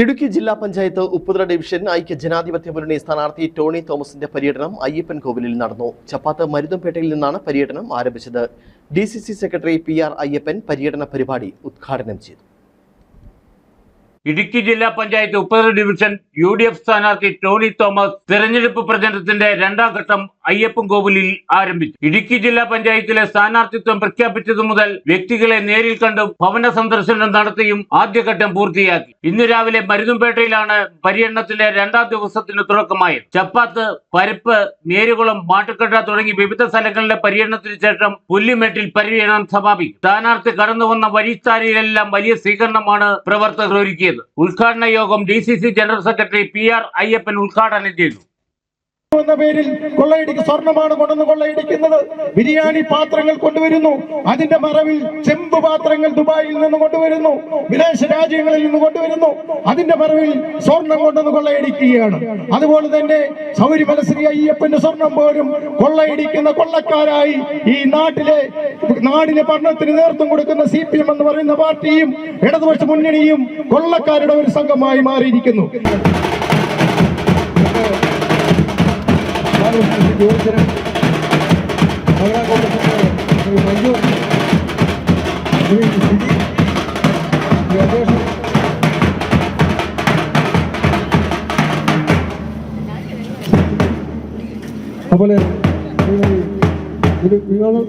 ഇടുക്കി ജില്ലാ പഞ്ചായത്ത് ഉപ്പുതറ ഡിവിഷൻ ഐക്യ ജനാധിപത്യ മുന്നണി സ്ഥാനാർത്ഥി ടോണി തോമസിന്റെ പര്യടനം അയ്യപ്പൻ കോവിലിൽ നടന്നു. ചപ്പാത്ത് മരുതംപേട്ടയിൽ നിന്നാണ് പര്യടനം ആരംഭിച്ചത്. D C C secretary P R Ayyappan പര്യടന പരിപാടി ഉദ്ഘാടനം ചെയ്തു. ഇടുക്കി ജില്ലാ panchayat Upputhala division U D F സ്ഥാനാർത്ഥി ടോണി തോമസ് തെരഞ്ഞെടുപ്പ് പ്രചരണത്തിന്റെ രണ്ടാം ഘട്ടം അയ്യപ്പൻ കോവിലിൽ ആരംഭിച്ചു. ഇടുക്കി ജില്ലാ പഞ്ചായത്തിലെ സ്ഥാനാർത്ഥിത്വം പ്രഖ്യാപിച്ചതു മുതൽ വ്യക്തികളെ നേരിൽ കണ്ടും ഭവന സന്ദർശനം നടത്തിയും ആദ്യഘട്ടം പൂർത്തിയാക്കി. ഇന്ന് രാവിലെ മരുന്നുംപേട്ടയിലാണ് പര്യടനത്തിലെ രണ്ടാം ദിവസത്തിന് തുടക്കമായത്. ചപ്പാത്ത് പരപ്പ് മേരുകുളം മാട്ടുക്കട്ട തുടങ്ങി വിവിധ സ്ഥലങ്ങളിലെ പര്യടനത്തിന് ശേഷം പുല്ലിമേട്ടിൽ പര്യടനം സമാപിക്കും. സ്ഥാനാർത്ഥി കടന്നു വന്ന വഴിത്താരയിലെല്ലാം വലിയ സ്വീകരണമാണ് പ്രവർത്തകർ ഒരുക്കിയത്. ഉദ്ഘാടന യോഗം D general secretary P R Ayyappan ഉദ്ഘാടനം ചെയ്തു. എന്ന പേരിൽ കൊള്ളയടിക്ക് സ്വർണമാണ് കൊണ്ടുവന്ന് കൊള്ളയടിക്കുന്നത്. ബിരിയാണി പാത്രങ്ങൾ കൊണ്ടുവരുന്നു. അതിന്റെ മറവിൽ ചെമ്പ് പാത്രങ്ങൾ ദുബായിൽ നിന്ന് കൊണ്ടുവരുന്നു. വിദേശ രാജ്യങ്ങളിൽ നിന്ന് കൊണ്ടുവരുന്നു. അതിന്റെ മറവിൽ സ്വർണം കൊണ്ടുവന്ന് കൊള്ളയടിക്കുകയാണ്. അതുപോലെ തന്നെ സൗരി മലശ്രീ അയ്യപ്പന്റെ സ്വർണം പോലും കൊള്ളയിടിക്കുന്ന കൊള്ളക്കാരായി ഈ നാട്ടിലെ നാടിന് ഭരണത്തിന് നേതൃത്വം കൊടുക്കുന്ന സി പി എം എന്ന് പറയുന്ന പാർട്ടിയും ഇടതുപക്ഷ മുന്നണിയും കൊള്ളക്കാരുടെ ഒരു സംഘമായി മാറിയിരിക്കുന്നു. মানুষ কিছু বলছে না ঝগড়া করতে মঞ্জুর তুমি সকলের বিনোদন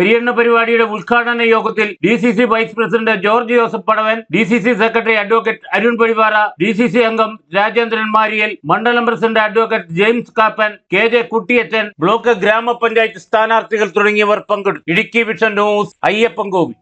പര്യടന പരിപാടിയുടെ ഉദ്ഘാടന യോഗത്തിൽ D C C vice president George Joseph Padavan D C C secretary advocate Arun Padivara D C C അംഗം രാജേന്ദ്രൻ മാരിയൽ മണ്ഡലം president advocate James Kappan K J Kuttiyachan block ഗ്രാമപഞ്ചായത്ത് സ്ഥാനാർത്ഥികൾ തുടങ്ങിയവർ പങ്കെടുത്തു. Idukki vision news Ayyappan കോവി